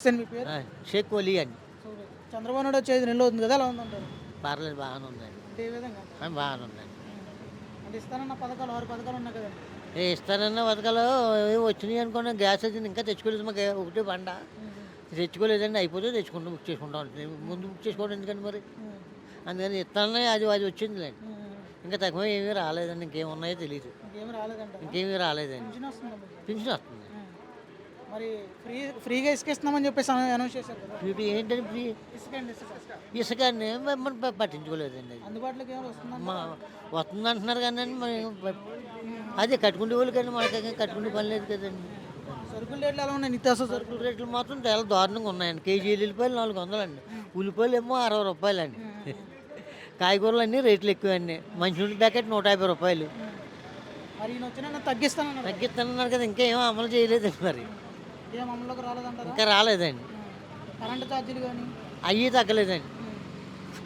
మీ పేరు? షేక్ వలీ అండి. చంద్రబాబు నాయుడు వచ్చేది నెల అవుతుంది కదా ఎలా ఉందంటారు. పర్లేదు బాగానే ఉందండి. అంటే ఏ విధంగా? ఆ, బాగానే ఉందండి. అంటే ఇస్తానన్న పథకాలు ఆరు పథకాలు ఉన్నాయి కదండి ఏ ఇస్తానన్న పథకాలు ఏవో వచ్చినాయి అనుకున్నా గ్యాస్ వచ్చింది ఇంకా తెచ్చుకోలేదు మాకు ఒకటే బండ తెచ్చుకోలేదండి అయిపోతే తెచ్చుకుంటాం బుక్ చేసుకుంటాం. ముందు బుక్ చేసుకోవడం ఎందుకండి మరి? అందుకని ఇస్తానని అది అది వచ్చిందిలేండి. ఇంకా తక్కువ ఏమీ రాలేదండి ఇంకేం ఉన్నాయో తెలియదు ఇంకేం రాలేదంట ఇంకేమీ రాలేదండి. పెన్షన్ వస్తుందా మీకు? పింఛన్ వస్తుంది. మరి ఫ్రీ ఫ్రీగా ఇసుక ఇస్తున్నామని చెప్పేసి అనౌన్స్ చేశారు కదా. ఇప్పుడు ఏంటంటే ఫ్రీ? ఇసుక అండి ఇసుక. ఇసుక అండి మనం ప- పట్టించుకోలేదండి అది. అందుబాటులోకి ఏమైనా వస్తుందా మా వస్తుంది అంటున్నారు కానీ మరి అదే కట్టుకుంటే వాళ్ళు కానీ మనకి కట్టుకుంటే పని లేదు కదండి. సరుకుల రేట్లు ఎలా ఉన్నాయి? నిత్యావసర సరుకులు? సరుకుల రేట్లు మాత్రం చాలా దారుణంగా ఉన్నాయండి. కేజీ ఎల్లిపాయలు నాలుగు వందలండి. ఉల్లిపాయలు ఏమో అరవై రూపాయలండి. కాయగూరలు అన్నీ రేట్లు ఎక్కువండి. మంచినీళ్ళ ప్యాకెట్ నూట యాభై రూపాయలు. మరి ఈయన వచ్చిన తగ్గిస్తానన్నారు తగ్గిస్తున్నారు కదా ఇంకా ఏమో అమలు చేయలేదండి మరి. ఇంకా రాలేదండి. కరెంటు ఛార్జీలు కానీ? అయ్యి తగ్గలేదండి.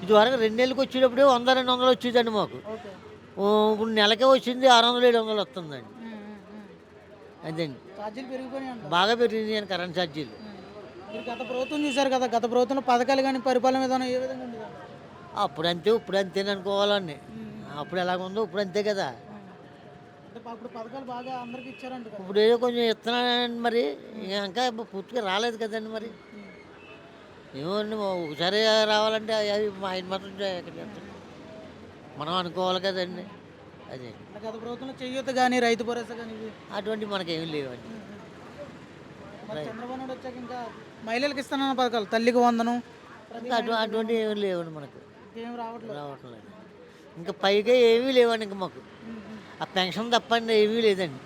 ఇదివరకు రెండు నెలలకు వచ్చేటప్పుడే వంద రెండు వందలు వచ్చేదండి మాకు. ఇప్పుడు నెలకే వచ్చింది ఆరు వందలు ఏడు వందలు వస్తుందండి. అదండి. బాగా పెరిగింది అండి కరెంట్ ఛార్జీలు. గత ప్రభుత్వం చూశారు కదా గత ప్రభుత్వంలో పథకాలు కానీ పరిపాలన విధానం ఏ విధంగా ఉంది అప్పుడు అంతే ఇప్పుడు అంతేని అనుకోవాలండి అప్పుడు ఎలాగ ఉందో ఇప్పుడు అంతే కదా అంటే అప్పుడు పథకాలు బాగా అందరికి ఇచ్చారంట కదా. ఇప్పుడు ఏదో కొంచెం ఇస్తున్నానండి మరి ఇంకా పూర్తిగా రాలేదు కదండి మరి. ఏమోండి ఒకసారి రావాలంటే అవి మా ఆయన మాత్రం? మనం అనుకోవాలి కదండి. అదే. అంటే గత ప్రభుత్వంలో చెయ్యొద్ద కానీ రైతు భరోసా కానీ అటువంటి మనకేమీ లేవండి. చంద్రబాబు నాయుడు వచ్చాక ఇంకా మహిళలకు ఇస్తానన్న పథకాలు తల్లికి వందనం. అటువంటి ఏమీ లేవండి మనకు. ఏం రావట్లేదు. రావట్లేదు. ఇంకా పైగా ఏమీ లేవండి ఇంకా మాకు. ఆ పెన్షన్ తప్పండి ఏమీ లేదండి.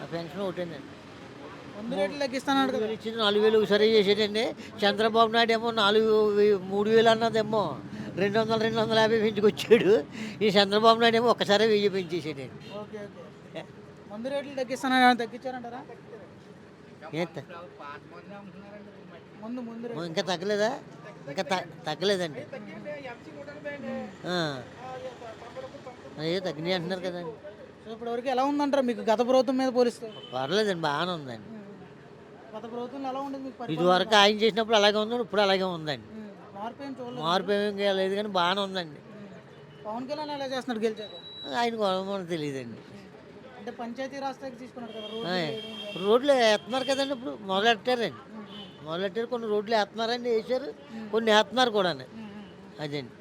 ఆ పెన్షన్ ఒకటేనండి వంద రేట్లు వేలు ఇచ్చింది నాలుగు వేలు ఒకసారి చేసేటండి. చంద్రబాబు నాయుడు ఏమో నాలుగు వే- మూడు వేలు అన్నదేమో. రెండు వందల రెండు వందల యాభై పెంచుకొచ్చాడు ఈ చంద్రబాబు నాయుడు ఏమో ఒక్కసారి వెయ్యి పెంచేసాడండి ఓకే ఓకే. వంద రేట్లు తగ్గిస్తానని తగ్గించారంటారా? ఏంట ముందు ముందు రేట్లు. ఇంకా తగ్గలేదా? ఇంకా త- తగ్గలేదండి. ఆ. అయ్యో తగ్గినాయి అంటున్నారు కదండి సో ఇప్పటివరకు ఎలా ఉందంటారు మీకు గత ప్రభుత్వం మీద పోలిస్తే? పర్లేదండి బాగానే ఉందండి. గత ప్రభుత్వంలో ఎలా ఉండేది మీకు పరిపాలన? ఇదివరకు ఆయన చేసినప్పుడు అలాగే ఉందండి ఇప్పుడు అలాగే ఉందండి. మార్పు ఏం చూడలేదు. మార్పు ఏమీ లేదు కానీ బాగానే ఉందండి. పవన్ కళ్యాణ్ ఎలా చేస్తున్నాడు గెలిచాక? ఆయన మనకు తెలియదండి. అంటే పంచాయతీ రాజ్ స్థాయికి తీసుకున్నాడు కదా రోడ్లు ఆ, వేయడం కానీ. రోడ్లు వేస్తున్నారు కదండి ఇప్పుడు మొదలెట్టారండి. మొదలెట్టారు కొన్ని రోడ్లు వేస్తున్నారండి వేసారు కొన్ని వేస్తున్నారు కూడా ఉమ్, ఉమ్. అదండి.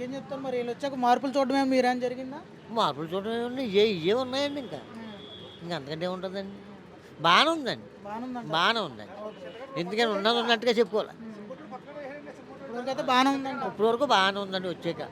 ఇంకేం చెప్తారు మరి? వీళ్ళు వచ్చాక మార్పులు చూడడమే మీరేం జరిగిందా? మార్పులు చూడడం ఏముంది? ఇవే ఉన్నాయండి ఇంకా. ఇంకా అంతకంటే ఉంటుందండి బాగానే ఉందండి. బాగానే ఉందండి. ఎందుకని ఉన్నది ఉన్నట్టుగా చెప్పుకోవాలి. ఇప్పటివరకు బాగానే ఉందంట ఇప్పటి వరకు బాగానే ఉందండి వచ్చాక.